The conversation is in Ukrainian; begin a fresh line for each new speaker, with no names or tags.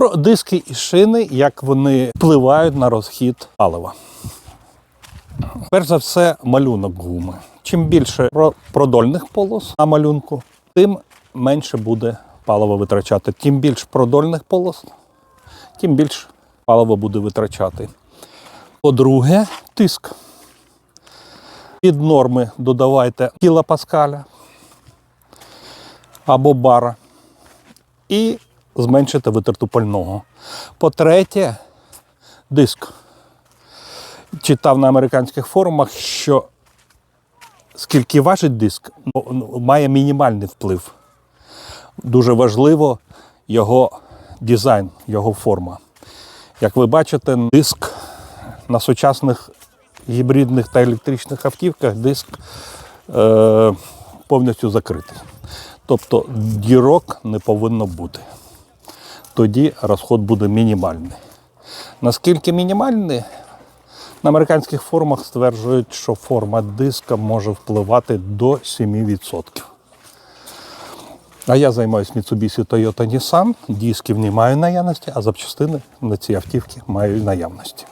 Про диски і шини, як вони впливають на розхід палива. Перш за все, малюнок гуми. Чим більше продольних полос на малюнку, тим менше буде паливо витрачати. Тим більш продольних полос, тим більше паливо буде витрачати. По-друге, тиск. Від норми додавайте кілопаскаля або бара і зменшите витрату пального. По-третє, диск. Читав на американських форумах, що скільки важить диск, ну, ну, має мінімальний вплив. Дуже важливо його дизайн, його форма. Як ви бачите, диск на сучасних гібридних та електричних автівках диск е, повністю закритий. Тобто дірок не повинно бути. Тоді розход буде мінімальний. Наскільки мінімальний, на американських форумах стверджують, що форма диска може впливати до 7%. А я займаюся Mitsubishi Toyota Nissan, дисків не маю наявності, а запчастини на ці автівки маю наявності.